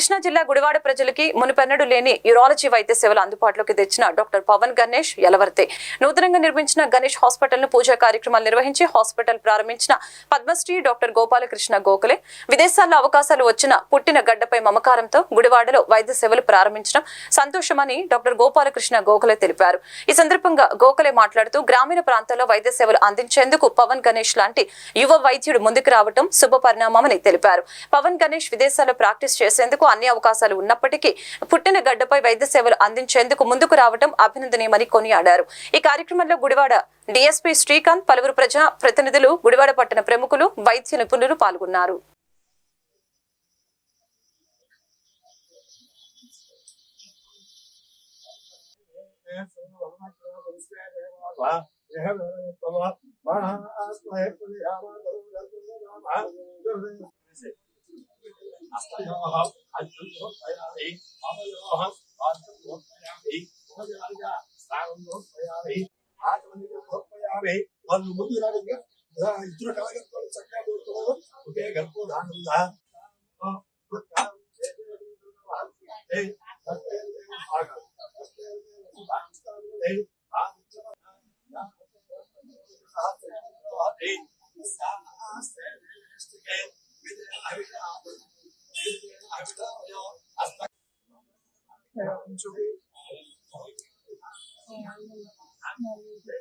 కృష్ణా జిల్లా గుడివాడ ప్రజలకి మునుపెన్నడు లేని యూరాలజీ వైద్య సేవలు అందుబాటులోకి తెచ్చిన డాక్టర్ పవన్ గణేష్ ఎలవర్తే నూతనంగా నిర్మించిన గణేష్ హాస్పిటల్ను పూజా కార్యక్రమాలు నిర్వహించి హాస్పిటల్ ప్రారంభించిన పద్మశ్రీ డాక్టర్ గోపాలకృష్ణ గోఖలే. విదేశాల్లో అవకాశాలు వచ్చిన పుట్టిన గడ్డపై మమకారంతో గుడివాడలో వైద్య సేవలు ప్రారంభించడం సంతోషమని డాక్టర్ గోపాలకృష్ణ గోఖలే తెలిపారు. ఈ సందర్భంగా గోఖలే మాట్లాడుతూ గ్రామీణ ప్రాంతాల్లో వైద్య సేవలు అందించేందుకు పవన్ గణేష్ లాంటి యువ వైద్యుడు ముందుకు రావడం శుభ పరిణామమని తెలిపారు. పవన్ గణేష్ విదేశాల్లో ప్రాక్టీస్ చేసేందుకు అన్ని అవకాశాలు ఉన్నప్పటికీ పుట్టిన గడ్డపై వైద్య సేవలు అందించేందుకు ముందుకు రావడం అభినందనీయమని కొనియాడారు ఈ కార్యక్రమంలో గుడివాడ డీఎస్పీ శ్రీకాంత్ పలువురు ప్రజా ప్రతినిధులు గుడివాడ పట్టణ ప్రముఖులు వైద్య నిపుణులు పాల్గొన్నారు luốt phải ra đi họ mới lo hết họ thức luốt phải ra đi nó ra ra ta cũng luốt phải ra đi hả cho nên luốt phải ra đi còn muốn như ra được nhất ra chúng ta cái cái cái cái cái cái cái cái cái cái cái cái ఒకే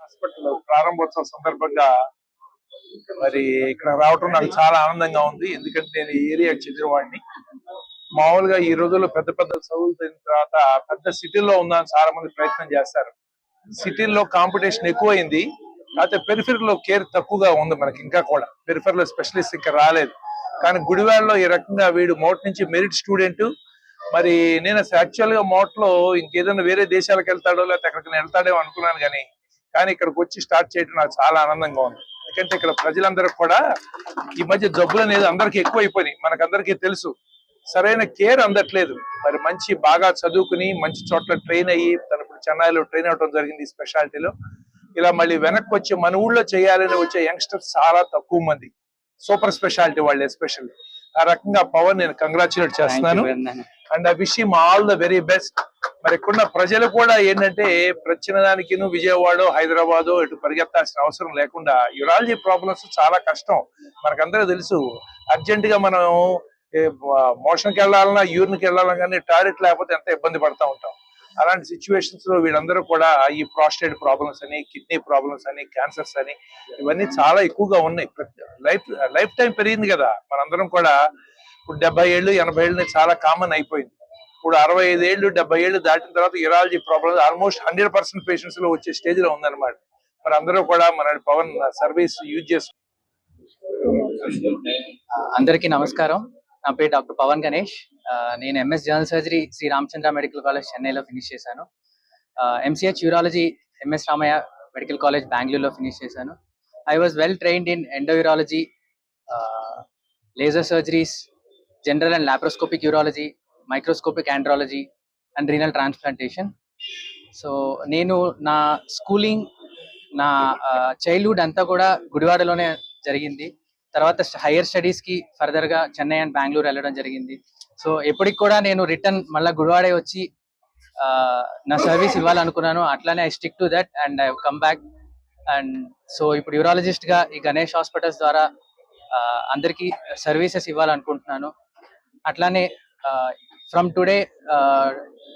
hospital ప్రారంభోత్సవం సందర్భంగా మరి ఇక్కడ రావటం నాకు చాలా ఆనందంగా ఉంది. ఎందుకంటే నేను ఈ ఏరియాకి చెందిన వాడిని. మామూలుగా ఈ రోజుల్లో పెద్ద పెద్ద చదువులు తిన్న తర్వాత పెద్ద సిటీల్లో ఉందని చాలా మంది ప్రయత్నం చేస్తారు. సిటీల్లో కాంపిటీషన్ ఎక్కువైంది. అయితే పెరిఫెరీలో కేర్ తక్కువగా ఉంది మనకి ఇంకా కూడా. పెరిఫెరీలో స్పెషలిస్ట్ ఇంకా రాలేదు. కానీ గుడివాడలో ఈ రకంగా వీడు మోట్ నుంచి మెరిట్ స్టూడెంట్. మరి నేను యాక్చువల్గా మోట్లో ఇంకేదైనా వేరే దేశాలకు వెళ్తాడో లేకపోతే ఎక్కడికి వెళ్తాడేమో అనుకున్నాను కానీ కానీ ఇక్కడికి వచ్చి స్టార్ట్ చేయడం నాకు చాలా ఆనందంగా ఉంది. ఎందుకంటే ఇక్కడ ప్రజలందరూ కూడా ఈ మధ్య జబ్బులు అనేది అందరికి ఎక్కువైపోయినాయి. మనకందరికీ తెలుసు. సరైన కేర్ అందట్లేదు. మరి మంచి బాగా చదువుకుని మంచి చోట్ల ట్రైన్ అయ్యి తను ఇప్పుడు చెన్నైలో ట్రైన్ అవడం జరిగింది స్పెషాలిటీలో ఇలా మళ్ళీ వెనక్కి వచ్చి మన ఊళ్ళో చేయాలని వచ్చే యంగ్స్టర్స్ చాలా తక్కువ మంది. సూపర్ స్పెషాలిటీ వాళ్ళు ఎస్పెషల్లీ ఆ రకంగా పవన్ నేను కంగ్రాచులేట్ చేస్తున్నాను. And I wish him all the very best మరి ఇక్కడున్న ప్రజలు కూడా ఏంటంటే ప్రతి దానికి విజయవాడ హైదరాబాద్ ఇటు పరిగెత్తాల్సిన అవసరం లేకుండా యురాలజీ ప్రాబ్లమ్స్ చాలా కష్టం. మనకందరూ తెలుసు అర్జెంట్గా మనం మోషన్కి వెళ్ళాలన్నా యూరిన్కి వెళ్ళాలన్నా కానీ టాయిలెట్ లేకపోతే ఎంత ఇబ్బంది పడతా ఉంటాం. అలాంటి సిచ్యువేషన్స్లో వీళ్ళందరూ కూడా ఈ ప్రాస్టేట్ ప్రాబ్లమ్స్ అని కిడ్నీ ప్రాబ్లమ్స్ అని క్యాన్సర్స్ అని ఇవన్నీ చాలా ఎక్కువగా ఉన్నాయి. లైఫ్ లైఫ్ టైం పెరిగింది కదా. మనందరం కూడా ఇప్పుడు డెబ్బై ఏళ్ళు ఎనభై ఏళ్ళు చాలా కామన్ అయిపోయింది. ఇప్పుడు అరవై ఐదు ఏళ్ళు డెబ్బై ఏళ్ళు దాటిన తర్వాత urology problems almost hundred percent పేషెంట్స్లో వచ్చే స్టేజ్లో ఉందన్నమాట. మరి అందరూ కూడా మన పవన్ సర్వీస్ యూజ్ చేసు అందరికీ నమస్కారం. నా పేరు డాక్టర్ పవన్ గణేష్. నేను MS general surgery Shri Ramachandra medical college చెన్నైలో ఫినిష్ చేశాను. MCH urology MS Ramaiah medical college బెంగళూరులో ఫినిష్ చేశాను. I was well trained in endourology laser surgeries general and laparoscopic urology microscopic andrology and renal transplantation. So నేను నా schooling నా childhood అంతా కూడా గుడివాడలోనే జరిగింది. తర్వాత హైయర్ స్టడీస్కి ఫర్దర్గా చెన్నై అండ్ బెంగళూరు వెళ్ళడం జరిగింది. సో ఎప్పటికి కూడా నేను రిటర్న్ మళ్ళీ గుడివాడే వచ్చి ఆ, నా సర్వీస్ ఇవ్వాలనుకున్నాను. అట్లానే I stick to that and I come back and so ఇప్పుడు యూరాలజిస్ట్గా ఈ గణేష్ హాస్పిటల్స్ ద్వారా ఆ, అందరికీ సర్వీసెస్ ఇవ్వాలనుకుంటున్నాను. అట్లానే from today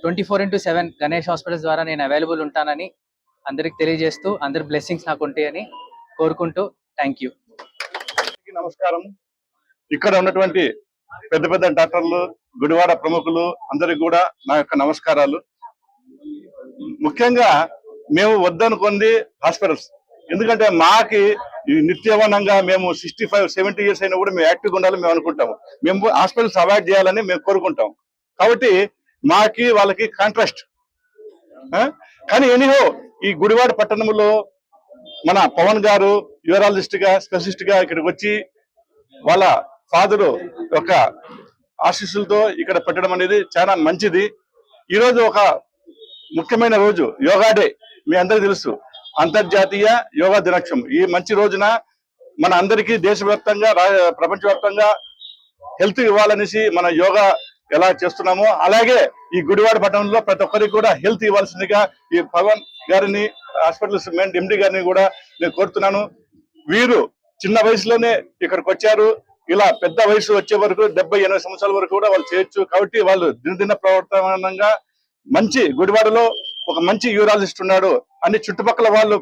twenty four into seven Ganesh hospitals ద్వారా నేను అవైలబుల్ ఉంటానని అందరికి తెలియజేస్తూ అందరి బ్లెస్సింగ్స్ నాకు ఉంటాయని కోరుకుంటూ థ్యాంక్ యూ నమస్కారం. ఇక్కడ ఉన్నటువంటి పెద్ద పెద్ద డాక్టర్లు గుడివాడ ప్రముఖులు అందరికి కూడా నా యొక్క నమస్కారాలు. ముఖ్యంగా మేము వద్దనుకుంది హాస్పిటల్స్. ఎందుకంటే మాకి ఈ నిత్యవనంగా మేము సిక్స్టీ ఫైవ్ సెవెంటీ ఇయర్స్ అయినా కూడా మేము యాక్టివ్గా ఉండాలని మేము అనుకుంటాము. మేము హాస్పిటల్స్ అవాయిడ్ చేయాలని మేము కోరుకుంటాం. కాబట్టి మాకి వాళ్ళకి కాంట్రాస్ట్. కానీ ఎనీహో ఈ గుడివాడ పట్టణంలో మన పవన్ గారు యూరాలజిస్ట్గా స్పెషలిస్ట్గా ఇక్కడికి వచ్చి వాళ్ళ ఫాదరు యొక్క ఆశీస్సులతో ఇక్కడ పెట్టడం అనేది చాలా మంచిది. ఈ రోజు ఒక ముఖ్యమైన రోజు యోగా డే మీ అందరికీ తెలుసు. అంతర్జాతీయ యోగా దినోత్సవం. ఈ మంచి రోజున మన అందరికీ దేశవ్యాప్తంగా ప్రపంచవ్యాప్తంగా హెల్త్ ఇవ్వాలనేసి మన యోగా ఎలా చేస్తున్నామో అలాగే ఈ గుడివాడ పట్టణంలో ప్రతి ఒక్కరికి కూడా హెల్త్ ఇవ్వాల్సిందిగా ఈ పవన్ గారిని హాస్పిటల్స్ మెయిన్ ఎండి గారిని కూడా నేను కోరుతున్నాను. వీరు చిన్న వయసులోనే ఇక్కడికి వచ్చారు. ఇలా పెద్ద వయసు వచ్చే వరకు డెబ్బై ఎనభై సంవత్సరాల వరకు కూడా వాళ్ళు చేయొచ్చు. కాబట్టి వాళ్ళు దినదిన ప్రవర్తనంగా మంచి గుడివాడలో ఒక మంచి యూరాలజిస్ట్ ఉన్నాడు. అని చుట్టుపక్కల వాళ్ళు